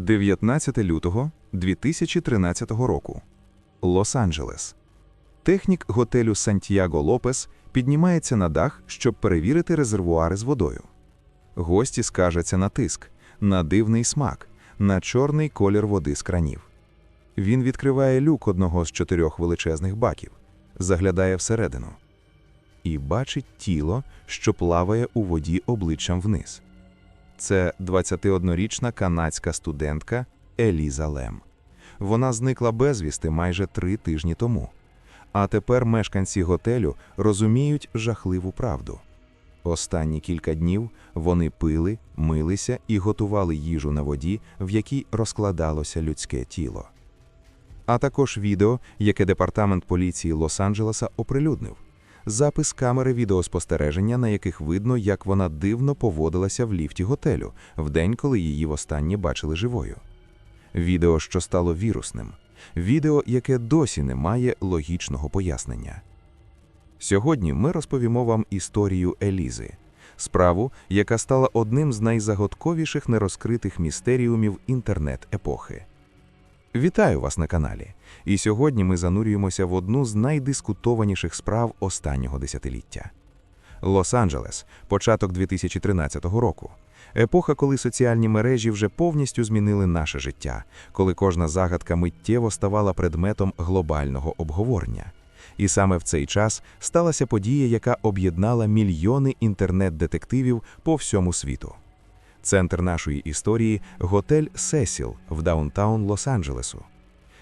19 лютого 2013 року. Лос-Анджелес. Технік готелю Сантьяго Лопес піднімається на дах, щоб перевірити резервуари з водою. Гості скаржаться на тиск, на дивний смак, на чорний колір води з кранів. Він відкриває люк одного з чотирьох величезних баків, заглядає всередину і бачить тіло, що плаває у воді обличчям вниз. Це 21-річна канадська студентка Еліза Лем. Вона зникла безвісти майже три тижні тому. А тепер мешканці готелю розуміють жахливу правду. Останні кілька днів вони пили, милися і готували їжу на воді, в якій розкладалося людське тіло. А також відео, яке департамент поліції Лос-Анджелеса оприлюднив запис камери відеоспостереження, на яких видно, як вона дивно поводилася в ліфті готелю в день, коли її востаннє бачили живою. Відео, що стало вірусним, відео, яке досі не має логічного пояснення. Сьогодні ми розповімо вам історію Елізи, справу, яка стала одним з найзагадковіших нерозкритих містеріумів інтернет-епохи. Вітаю вас на каналі. І сьогодні ми занурюємося в одну з найдискутованіших справ останнього десятиліття. Лос-Анджелес, початок 2013 року. Епоха, коли соціальні мережі вже повністю змінили наше життя, коли кожна загадка миттєво ставала предметом глобального обговорення. І саме в цей час сталася подія, яка об'єднала мільйони інтернет-детективів по всьому світу. Центр нашої історії готель Сесіл в даунтаун Лос-Анджелесу.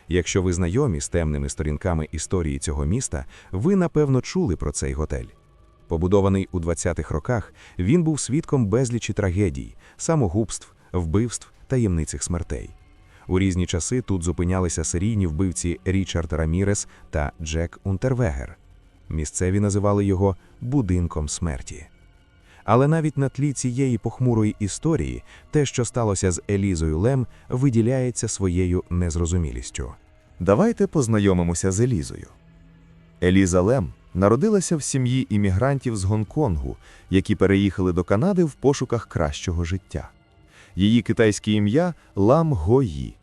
Якщо ви знайомі з темними сторінками історії цього міста, ви напевно чули про цей готель. Побудований у 20-х роках, він був свідком безлічі трагедій, самогубств, вбивств таємницих смертей. У різні часи тут зупинялися серійні вбивці Річард Рамірес та Джек Унтервегер. Місцеві називали його будинком смерті. Але навіть на тлі цієї похмурої історії те, що сталося з Елізою Лем, виділяється своєю незрозумілістю. Давайте познайомимося з Елізою. Еліза Лем народилася в сім'ї іммігрантів з Гонконгу, які переїхали до Канади в пошуках кращого життя. Її китайське ім'я Лам Гої.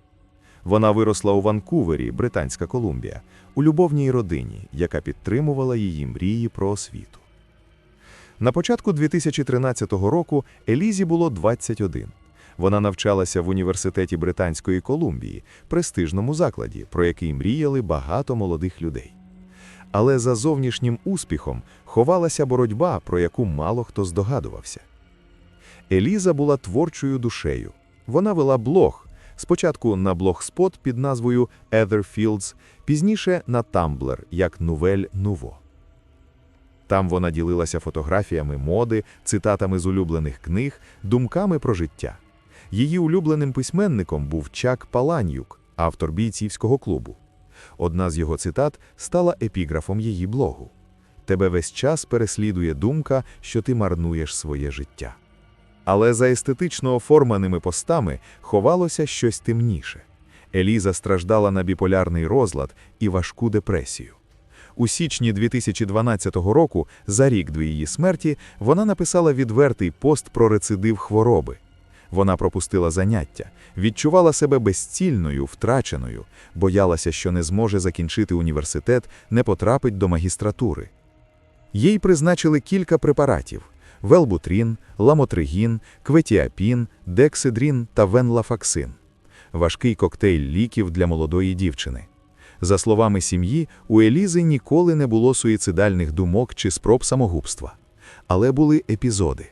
Вона виросла у Ванкувері, Британська Колумбія, у любовній родині, яка підтримувала її мрії про освіту. На початку 2013 року Елізі було 21. Вона навчалася в університеті Британської Колумбії, престижному закладі, про який мріяли багато молодих людей. Але за зовнішнім успіхом ховалася боротьба, про яку мало хто здогадувався. Еліза була творчою душею. Вона вела блог, спочатку на блогспот під назвою Etherfields, пізніше на Tumblr як Nouvelle Nouveau. Там вона ділилася фотографіями моди, цитатами з улюблених книг, думками про життя. Її улюбленим письменником був Чак Паланюк, автор бійцівського клубу. Одна з його цитат стала епіграфом її блогу: Тебе весь час переслідує думка, що ти марнуєш своє життя. Але за естетично оформленими постами ховалося щось темніше. Еліза страждала на біполярний розлад і важку депресію. У січні 2012 року, за рік до її смерті, вона написала відвертий пост про рецидив хвороби. Вона пропустила заняття, відчувала себе безцільною, втраченою, боялася, що не зможе закінчити університет, не потрапить до магістратури. Їй призначили кілька препаратів: велбутрін, ламотригін, кветіапін, дексидрін та венлафаксин. Важкий коктейль ліків для молодої дівчини. За словами сім'ї, у Елізи ніколи не було суїцидальних думок чи спроб самогубства. Але були епізоди,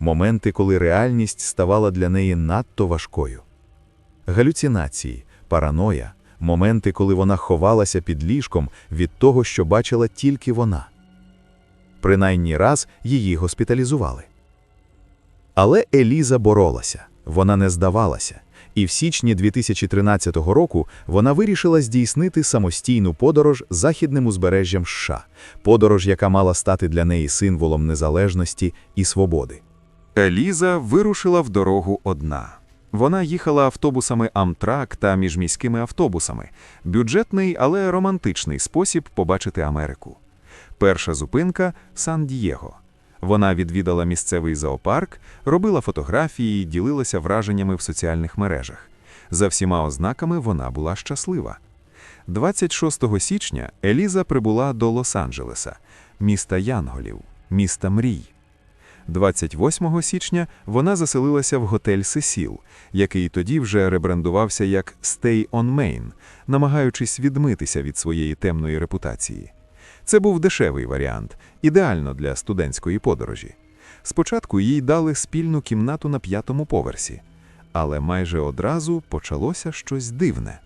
моменти, коли реальність ставала для неї надто важкою. Галюцинації, параноя, моменти, коли вона ховалася під ліжком від того, що бачила тільки вона. Принаймні раз її госпіталізували. Але Еліза боролася, вона не здавалася і в січні 2013 року вона вирішила здійснити самостійну подорож західним узбережжям США, подорож, яка мала стати для неї символом незалежності і свободи. Еліза вирушила в дорогу одна. Вона їхала автобусами Амтрак та міжміськими автобусами, бюджетний, але романтичний спосіб побачити Америку. Перша зупинка Сан-Дієго. Вона відвідала місцевий зоопарк, робила фотографії, і ділилася враженнями в соціальних мережах. За всіма ознаками вона була щаслива. 26 січня Еліза прибула до Лос-Анджелеса, міста Янголів, міста мрій. 28 січня вона заселилася в готель Сесіл, який тоді вже ребрандувався як Stay on Main, намагаючись відмитися від своєї темної репутації. Це був дешевий варіант, ідеально для студентської подорожі. Спочатку їй дали спільну кімнату на п'ятому поверсі, але майже одразу почалося щось дивне.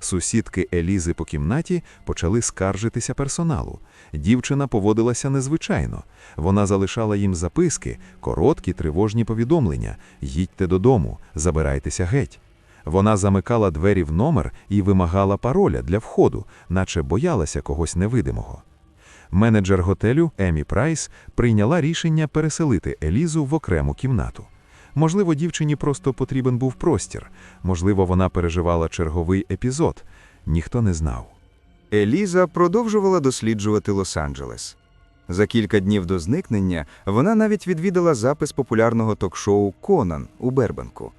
Сусідки Елізи по кімнаті почали скаржитися персоналу. Дівчина поводилася незвичайно. Вона залишала їм записки, короткі тривожні повідомлення: їдьте додому, забирайтеся геть. Вона замикала двері в номер і вимагала пароля для входу, наче боялася когось невидимого. Менеджер готелю Емі Прайс прийняла рішення переселити Елізу в окрему кімнату. Можливо, дівчині просто потрібен був простір, можливо, вона переживала черговий епізод. Ніхто не знав. Еліза продовжувала досліджувати Лос-Анджелес. За кілька днів до зникнення вона навіть відвідала запис популярного ток-шоу Конан у Бербанку.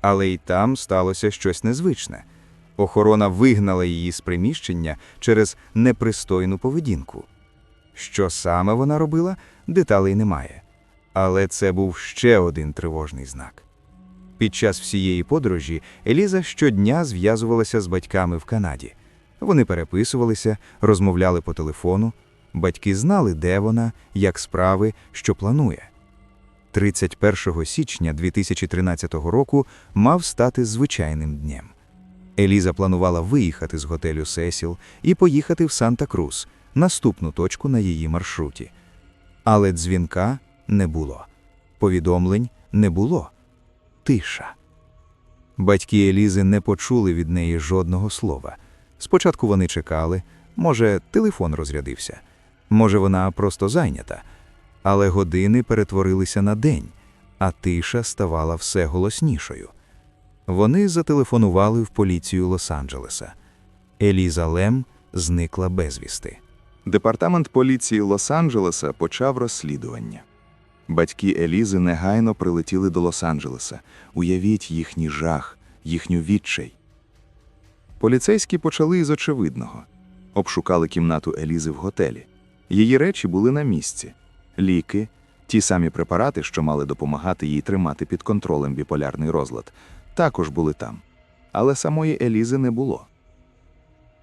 Але й там сталося щось незвичне. Охорона вигнала її з приміщення через непристойну поведінку. Що саме вона робила, деталей немає. Але це був ще один тривожний знак. Під час всієї подорожі Еліза щодня зв'язувалася з батьками в Канаді. Вони переписувалися, розмовляли по телефону. Батьки знали, де вона, як справи, що планує. 31 січня 2013 року мав стати звичайним днем. Еліза планувала виїхати з готелю Сесіл і поїхати в Санта-Крус, наступну точку на її маршруті. Але дзвінка не було. Повідомлень не було. Тиша. Батьки Елізи не почули від неї жодного слова. Спочатку вони чекали, може, телефон розрядився, може, вона просто зайнята. Але години перетворилися на день, а тиша ставала все голоснішою. Вони зателефонували в поліцію Лос-Анджелеса. Еліза Лем зникла безвісти. Департамент поліції Лос-Анджелеса почав розслідування. Батьки Елізи негайно прилетіли до Лос-Анджелеса. Уявіть їхній жах, їхню відчай. Поліцейські почали із очевидного. Обшукали кімнату Елізи в готелі. Її речі були на місці. Ліки, ті самі препарати, що мали допомагати їй тримати під контролем біполярний розлад, також були там. Але самої Елізи не було.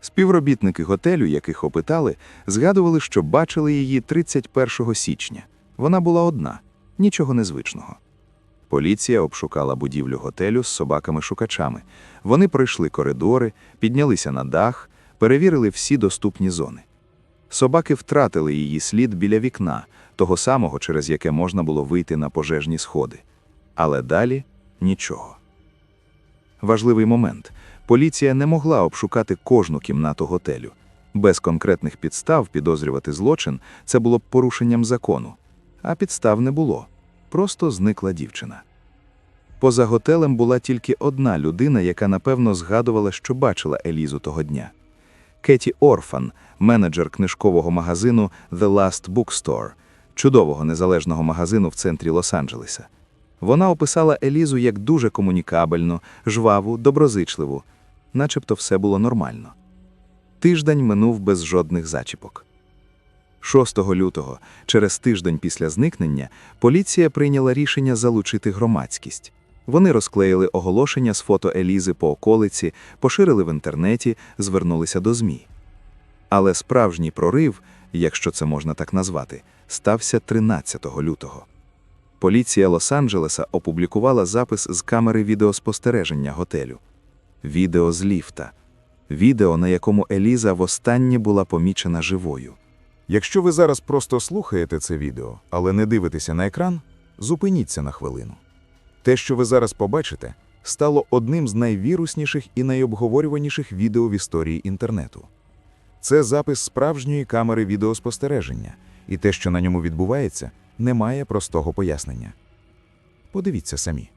Співробітники готелю, яких опитали, згадували, що бачили її 31 січня. Вона була одна, нічого незвичного. Поліція обшукала будівлю готелю з собаками-шукачами. Вони пройшли коридори, піднялися на дах, перевірили всі доступні зони. Собаки втратили її слід біля вікна, того самого, через яке можна було вийти на пожежні сходи. Але далі нічого. Важливий момент. Поліція не могла обшукати кожну кімнату готелю. Без конкретних підстав підозрювати злочин це було б порушенням закону. А підстав не було. Просто зникла дівчина. Поза готелем була тільки одна людина, яка напевно згадувала, що бачила Елізу того дня. Кеті Орфан, менеджер книжкового магазину The Last Bookstore, чудового незалежного магазину в центрі Лос-Анджелеса. Вона описала Елізу як дуже комунікабельну, жваву, доброзичливу, начебто все було нормально. Тиждень минув без жодних зачіпок. 6 лютого, через тиждень після зникнення, поліція прийняла рішення залучити громадськість. Вони розклеїли оголошення з фото Елізи по околиці, поширили в інтернеті, звернулися до ЗМІ. Але справжній прорив, якщо це можна так назвати, стався 13 лютого. Поліція Лос-Анджелеса опублікувала запис з камери відеоспостереження готелю. Відео з ліфта. Відео, на якому Еліза востаннє була помічена живою. Якщо ви зараз просто слухаєте це відео, але не дивитеся на екран, зупиніться на хвилину. Те, що ви зараз побачите, стало одним з найвірусніших і найобговорюваніших відео в історії інтернету. Це запис справжньої камери відеоспостереження, і те, що на ньому відбувається, не має простого пояснення. Подивіться самі.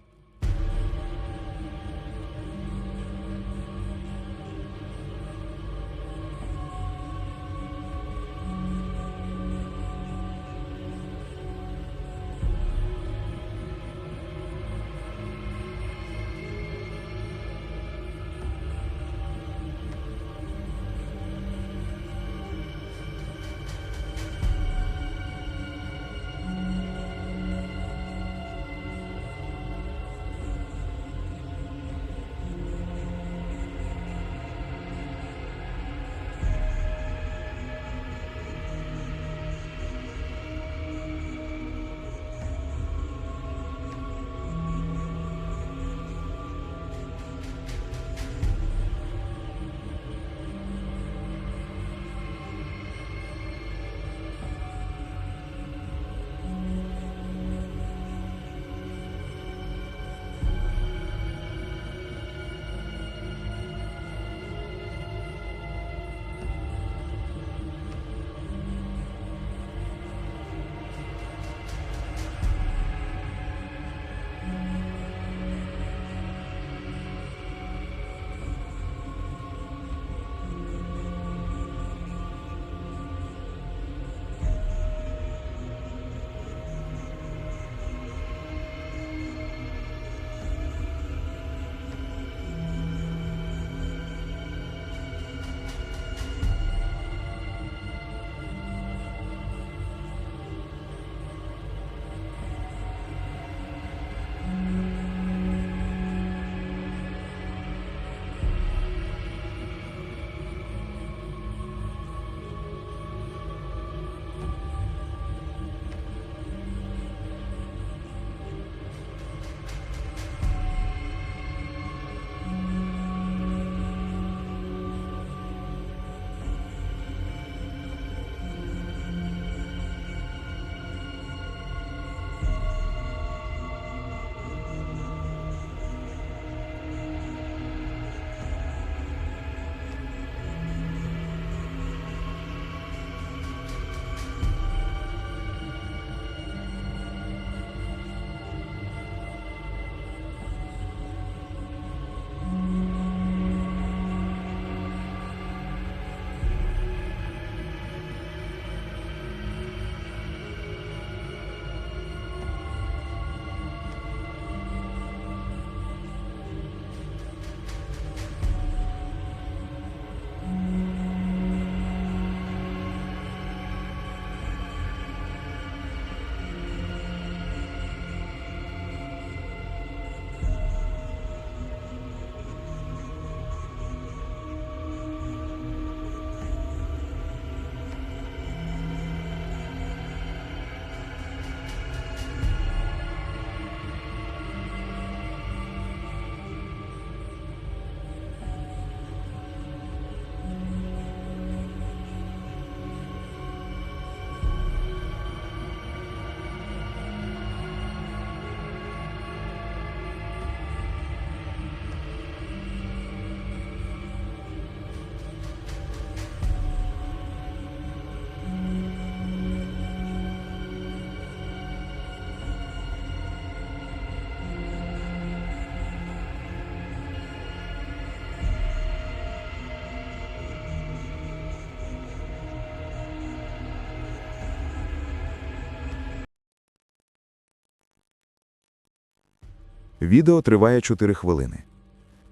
Відео триває 4 хвилини.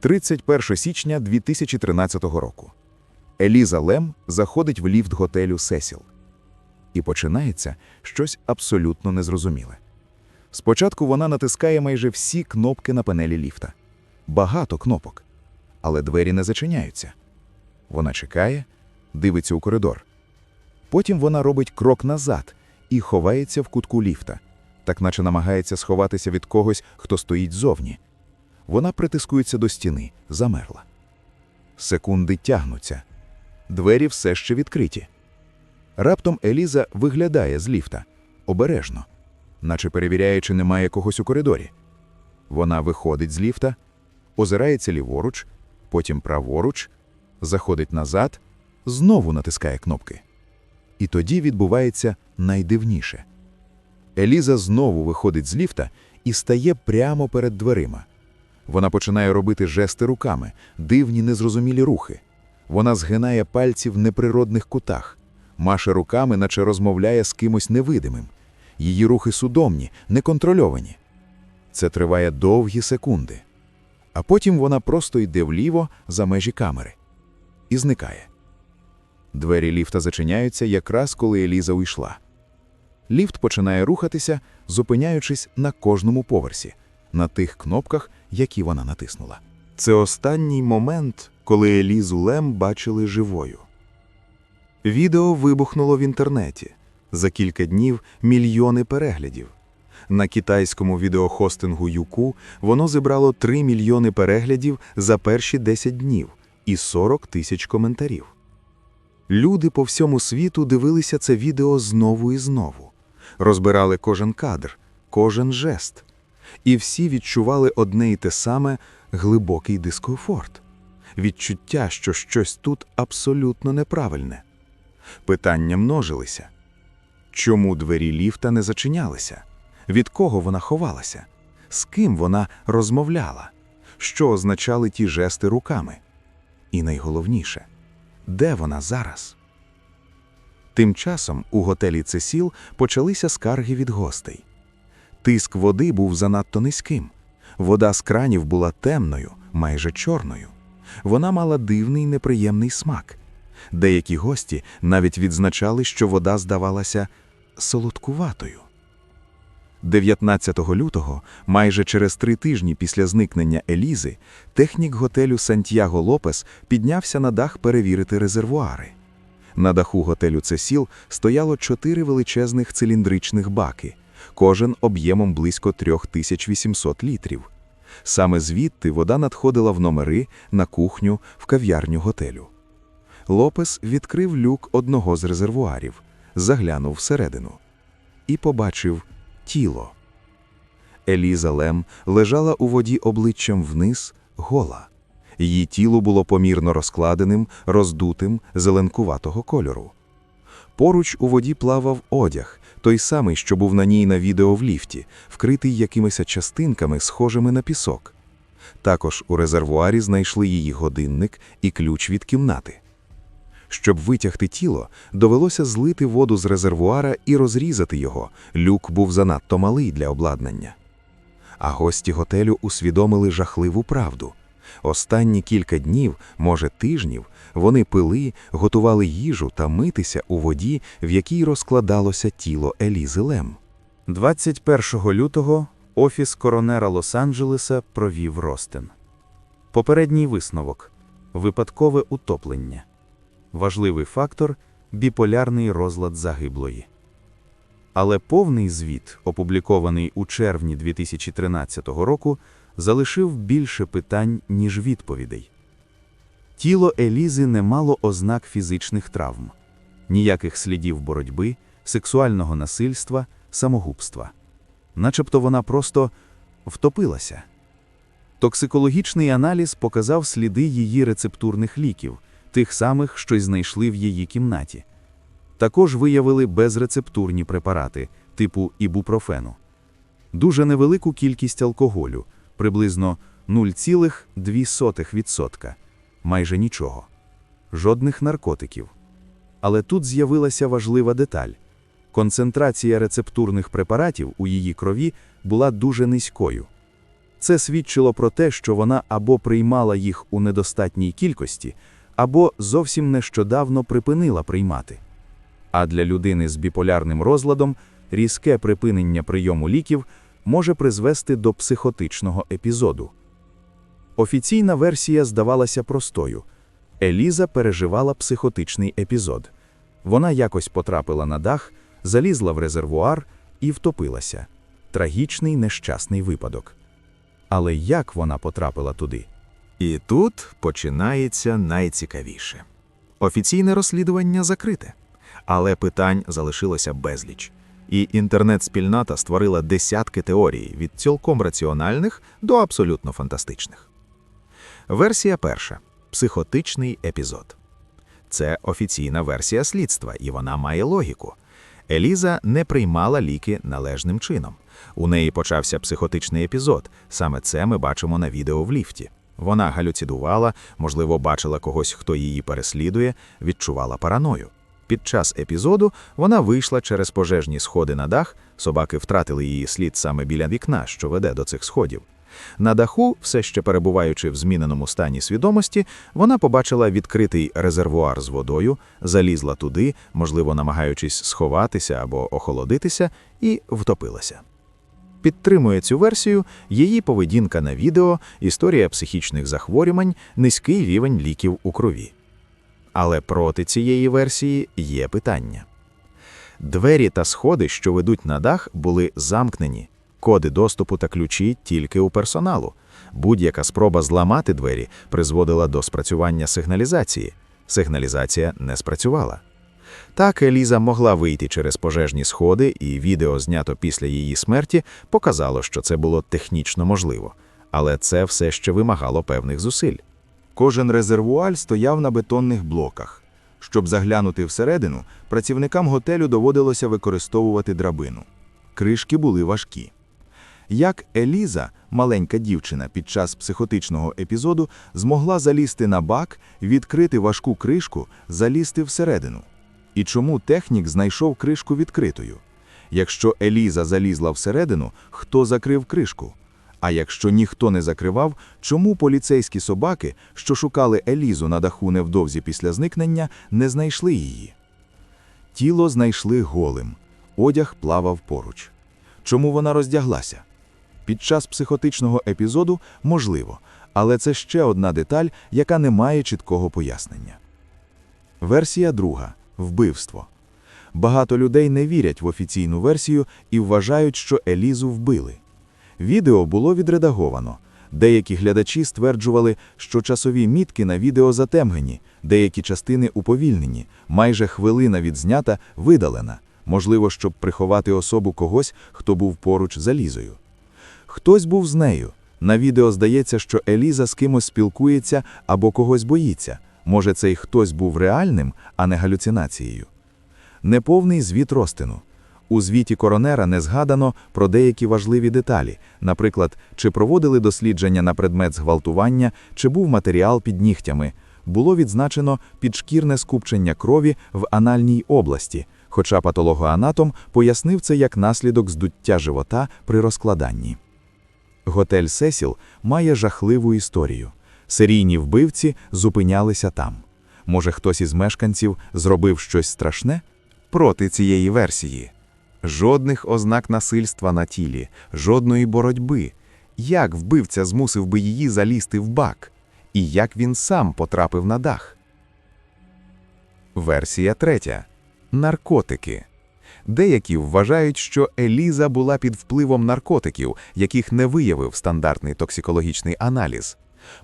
31 січня 2013 року. Еліза Лем заходить в ліфт готелю Сесіл. І починається щось абсолютно незрозуміле. Спочатку вона натискає майже всі кнопки на панелі ліфта. Багато кнопок. Але двері не зачиняються. Вона чекає, дивиться у коридор. Потім вона робить крок назад і ховається в кутку ліфта, так наче намагається сховатися від когось, хто стоїть зовні. Вона притискується до стіни, замерла. Секунди тягнуться. Двері все ще відкриті. Раптом Еліза виглядає з ліфта обережно, наче перевіряє, чи немає когось у коридорі. Вона виходить з ліфта, озирається ліворуч, потім праворуч, заходить назад, знову натискає кнопки. І тоді відбувається найдивніше. Еліза знову виходить з ліфта і стає прямо перед дверима. Вона починає робити жести руками, дивні незрозумілі рухи. Вона згинає пальці в неприродних кутах, маше руками, наче розмовляє з кимось невидимим. Її рухи судомні, неконтрольовані. Це триває довгі секунди. А потім вона просто йде вліво за межі камери і зникає. Двері ліфта зачиняються якраз коли Еліза уйшла. Ліфт починає рухатися, зупиняючись на кожному поверсі, на тих кнопках, які вона натиснула. Це останній момент, коли Елізу Лем бачили живою. Відео вибухнуло в інтернеті. За кілька днів мільйони переглядів. На китайському відеохостингу Юку воно зібрало 3 мільйони переглядів за перші 10 днів і 40 тисяч коментарів. Люди по всьому світу дивилися це відео знову і знову, розбирали кожен кадр, кожен жест. І всі відчували одне й те саме глибокий дискомфорт, відчуття, що щось тут абсолютно неправильне. Питання множилися. Чому двері ліфта не зачинялися? Від кого вона ховалася? З ким вона розмовляла? Що означали ті жести руками? І найголовніше, де вона зараз? Тим часом у готелі Цесіл почалися скарги від гостей. Тиск води був занадто низьким. Вода з кранів була темною, майже чорною. Вона мала дивний неприємний смак. Деякі гості навіть відзначали, що вода здавалася солодкуватою. 19 лютого, майже через три тижні після зникнення Елізи, технік готелю Сантьяго Лопес піднявся на дах перевірити резервуари. На даху готелю Цесіл стояло чотири величезних циліндричних баки, кожен об'ємом близько 3800 літрів. Саме звідти вода надходила в номери, на кухню, в кав'ярню готелю. Лопес відкрив люк одного з резервуарів, заглянув всередину і побачив тіло. Еліза Лем лежала у воді обличчям вниз, гола. Її тіло було помірно розкладеним, роздутим, зеленкуватого кольору. Поруч у воді плавав одяг, той самий, що був на ній на відео в ліфті, вкритий якимись частинками, схожими на пісок. Також у резервуарі знайшли її годинник і ключ від кімнати. Щоб витягти тіло, довелося злити воду з резервуара і розрізати його. Люк був занадто малий для обладнання. А гості готелю усвідомили жахливу правду. Останні кілька днів, може тижнів, вони пили, готували їжу та митися у воді, в якій розкладалося тіло Елізи Лем. 21 лютого офіс коронера Лос-Анджелеса провів розтин. Попередній висновок випадкове утоплення. Важливий фактор біполярний розлад загиблої. Але повний звіт, опублікований у червні 2013 року, залишив більше питань, ніж відповідей. Тіло Елізи не мало ознак фізичних травм, ніяких слідів боротьби, сексуального насильства, самогубства. Начебто вона просто втопилася. Токсикологічний аналіз показав сліди її рецептурних ліків, тих самих, що й знайшли в її кімнаті. Також виявили безрецептурні препарати типу ібупрофену, дуже невелику кількість алкоголю, приблизно 0,2%, майже нічого, жодних наркотиків. Але тут з'явилася важлива деталь. Концентрація рецептурних препаратів у її крові була дуже низькою. Це свідчило про те, що вона або приймала їх у недостатній кількості, або зовсім нещодавно припинила приймати. А для людини з біполярним розладом різке припинення прийому ліків може призвести до психотичного епізоду. Офіційна версія здавалася простою. Еліза переживала психотичний епізод. Вона якось потрапила на дах, залізла в резервуар і втопилася. Трагічний нещасний випадок. Але як вона потрапила туди? І тут починається найцікавіше. Офіційне розслідування закрите, але питань залишилося безліч. І інтернет-спільнота створила десятки теорій від цілком раціональних до абсолютно фантастичних. Версія перша психотичний епізод. Це офіційна версія слідства, і вона має логіку. Еліза не приймала ліки належним чином. У неї почався психотичний епізод. Саме це ми бачимо на відео в ліфті. Вона галюцидувала, можливо, бачила когось, хто її переслідує, відчувала параною. Під час епізоду вона вийшла через пожежні сходи на дах, собаки втратили її слід саме біля вікна, що веде до цих сходів. На даху, все ще перебуваючи в зміненому стані свідомості, вона побачила відкритий резервуар з водою, залізла туди, можливо, намагаючись сховатися або охолодитися, і втопилася. Підтримує цю версію її поведінка на відео, історія психічних захворювань, низький рівень ліків у крові. Але проти цієї версії є питання. Двері та сходи, що ведуть на дах, були замкнені. Коди доступу та ключі тільки у персоналу. Будь-яка спроба зламати двері призводила до спрацювання сигналізації. Сигналізація не спрацювала. Так Еліза могла вийти через пожежні сходи, і відео, знято після її смерті, показало, що це було технічно можливо. Але це все ще вимагало певних зусиль. Кожен резервуаль стояв на бетонних блоках. Щоб заглянути всередину, працівникам готелю доводилося використовувати драбину. Кришки були важкі. Як Еліза, маленька дівчина, під час психотичного епізоду змогла залізти на бак, відкрити важку кришку, залізти всередину? І чому технік знайшов кришку відкритою? Якщо Еліза залізла всередину, хто закрив кришку? А якщо ніхто не закривав, чому поліцейські собаки, що шукали Елізу на даху невдовзі після зникнення, не знайшли її? Тіло знайшли голим, одяг плавав поруч. Чому вона роздяглася? Під час психотичного епізоду можливо, але це ще одна деталь, яка не має чіткого пояснення. Версія друга вбивство. Багато людей не вірять в офіційну версію і вважають, що Елізу вбили. Відео було відредаговано. Деякі глядачі стверджували, що часові мітки на відео затемнені, деякі частини уповільнені, майже хвилина відзнята видалена, можливо, щоб приховати особу когось, хто був поруч за Лізою. Хтось був з нею. На відео здається, що Еліза з кимось спілкується або когось боїться. Може, цей хтось був реальним, а не галюцинацією. Неповний звіт розтину. У звіті коронера не згадано про деякі важливі деталі, наприклад, чи проводили дослідження на предмет зґвалтування, чи був матеріал під нігтями. Було відзначено підшкірне скупчення крові в анальній області, хоча патологоанатом пояснив це як наслідок здуття живота при розкладанні. Готель Сесіл має жахливу історію. Серійні вбивці зупинялися там. Може, хтось із мешканців зробив щось страшне? Проти цієї версії. Жодних ознак насильства на тілі, жодної боротьби. Як вбивця змусив би її залізти в бак? І як він сам потрапив на дах? Версія третя. Наркотики. Деякі вважають, що Еліза була під впливом наркотиків, яких не виявив стандартний токсикологічний аналіз.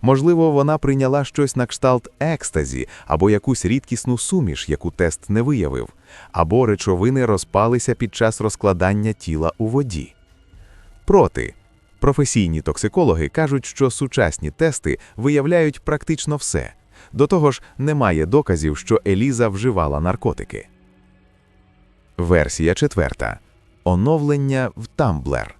Можливо, вона прийняла щось на кшталт екстазі або якусь рідкісну суміш, яку тест не виявив, або речовини розпалися під час розкладання тіла у воді. Проти. Професійні токсикологи кажуть, що сучасні тести виявляють практично все. До того ж, немає доказів, що Еліза вживала наркотики. Версія четверта. Оновлення в Тамблер.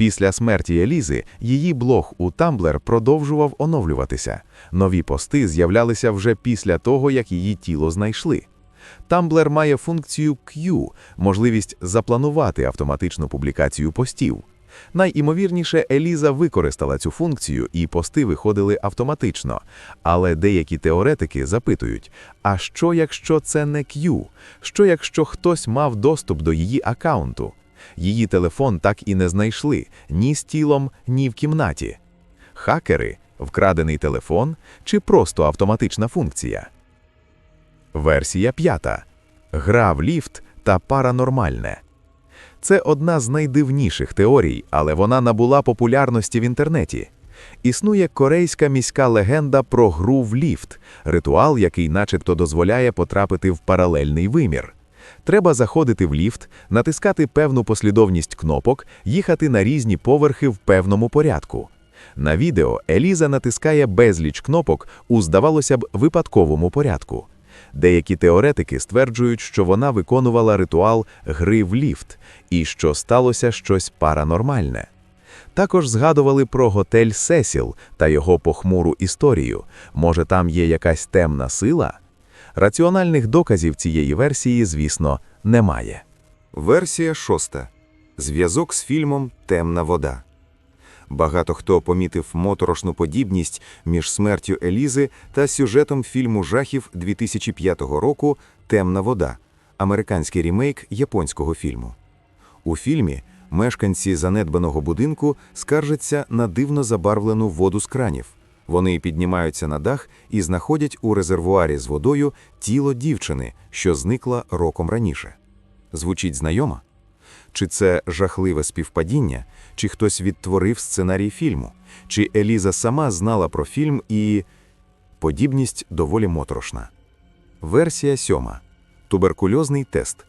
Після смерті Елізи її блог у Tumblr продовжував оновлюватися. Нові пости з'являлися вже після того, як її тіло знайшли. Tumblr має функцію Q – можливість запланувати автоматичну публікацію постів. Найімовірніше, Еліза використала цю функцію і пости виходили автоматично. Але деякі теоретики запитують: а що якщо це не Q? Що якщо хтось мав доступ до її акаунту? Її телефон так і не знайшли ні з тілом, ні в кімнаті. Хакери, вкрадений телефон чи просто автоматична функція? Версія п'ята. Гра в ліфт та паранормальне. Це одна з найдивніших теорій, але вона набула популярності в інтернеті. Існує корейська міська легенда про гру в ліфт, ритуал, який начебто дозволяє потрапити в паралельний вимір. Треба заходити в ліфт, натискати певну послідовність кнопок, їхати на різні поверхи в певному порядку. На відео Еліза натискає безліч кнопок у, здавалося б, випадковому порядку. Деякі теоретики стверджують, що вона виконувала ритуал гри в ліфт і що сталося щось паранормальне. Також згадували про готель Сесіл та його похмуру історію. Може, там є якась темна сила? Раціональних доказів цієї версії, звісно, немає. Версія шоста. Зв'язок з фільмом Темна вода. Багато хто помітив моторошну подібність між смертю Елізи та сюжетом фільму жахів 2005 року Темна вода, американський рімейк японського фільму. У фільмі мешканці занедбаного будинку скаржаться на дивно забарвлену воду з кранів. Вони піднімаються на дах і знаходять у резервуарі з водою тіло дівчини, що зникла роком раніше. Звучить знайомо? Чи це жахливе співпадіння, чи хтось відтворив сценарій фільму, чи Еліза сама знала про фільм і. Подібність доволі моторошна. Версія сьома. Туберкульозний тест.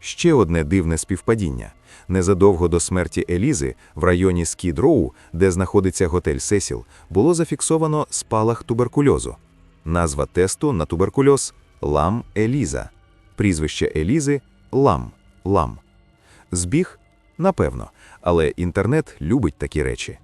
Ще одне дивне співпадіння. Незадовго до смерті Елізи в районі Скід-Роу, де знаходиться готель Сесіл, було зафіксовано спалах туберкульозу. Назва тесту на туберкульоз Лам Еліза. Прізвище Елізи Лам. Лам. Збіг? Напевно, але інтернет любить такі речі.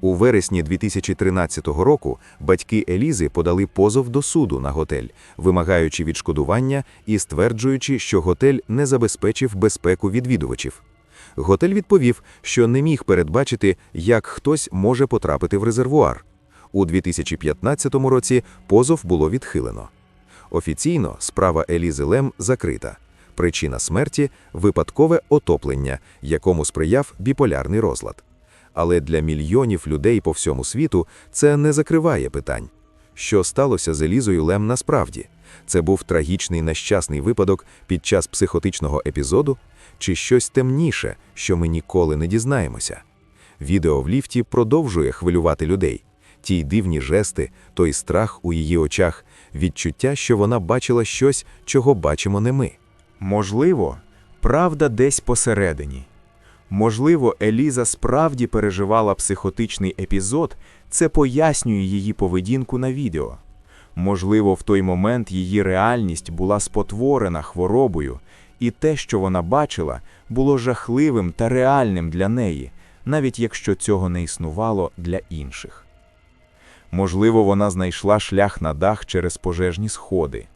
У вересні 2013 року батьки Елізи подали позов до суду на готель, вимагаючи відшкодування і стверджуючи, що готель не забезпечив безпеку відвідувачів. Готель відповів, що не міг передбачити, як хтось може потрапити в резервуар. У 2015 році позов було відхилено. Офіційно справа Елізи Лем закрита. Причина смерті випадкове отоплення, якому сприяв біполярний розлад. Але для мільйонів людей по всьому світу це не закриває питань. Що сталося з Елізою Лем насправді? Це був трагічний нещасний випадок під час психотичного епізоду, чи щось темніше, що ми ніколи не дізнаємося. Відео в ліфті продовжує хвилювати людей. Ті дивні жести, той страх у її очах, відчуття, що вона бачила щось, чого бачимо не ми. Можливо, правда десь посередині. Можливо, Еліза справді переживала психотичний епізод, це пояснює її поведінку на відео. Можливо, в той момент її реальність була спотворена хворобою, і те, що вона бачила, було жахливим та реальним для неї, навіть якщо цього не існувало для інших. Можливо, вона знайшла шлях на дах через пожежні сходи.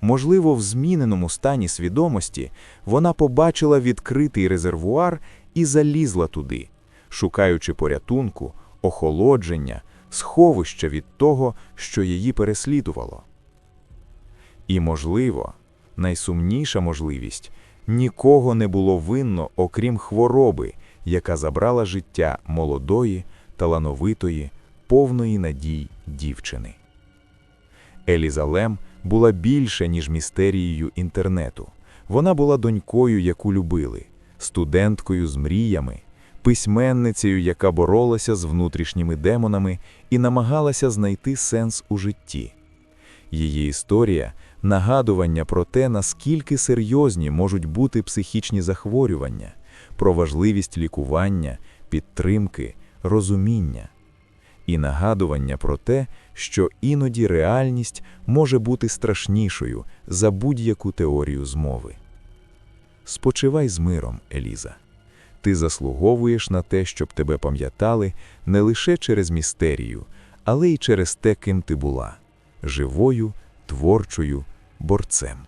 Можливо, в зміненому стані свідомості вона побачила відкритий резервуар і залізла туди, шукаючи порятунку, охолодження, сховища від того, що її переслідувало. І, можливо, найсумніша можливість нікого не було винно, окрім хвороби, яка забрала життя молодої, талановитої, повної надій дівчини. Еліза Лем була більше, ніж містерією інтернету. Вона була донькою, яку любили, студенткою з мріями, письменницею, яка боролася з внутрішніми демонами і намагалася знайти сенс у житті. Її історія нагадування про те, наскільки серйозні можуть бути психічні захворювання, про важливість лікування, підтримки, розуміння і нагадування про те, що іноді реальність може бути страшнішою за будь-яку теорію змови. Спочивай з миром, Еліза. Ти заслуговуєш на те, щоб тебе пам'ятали не лише через містерію, але й через те, ким ти була живою, творчою, борцем.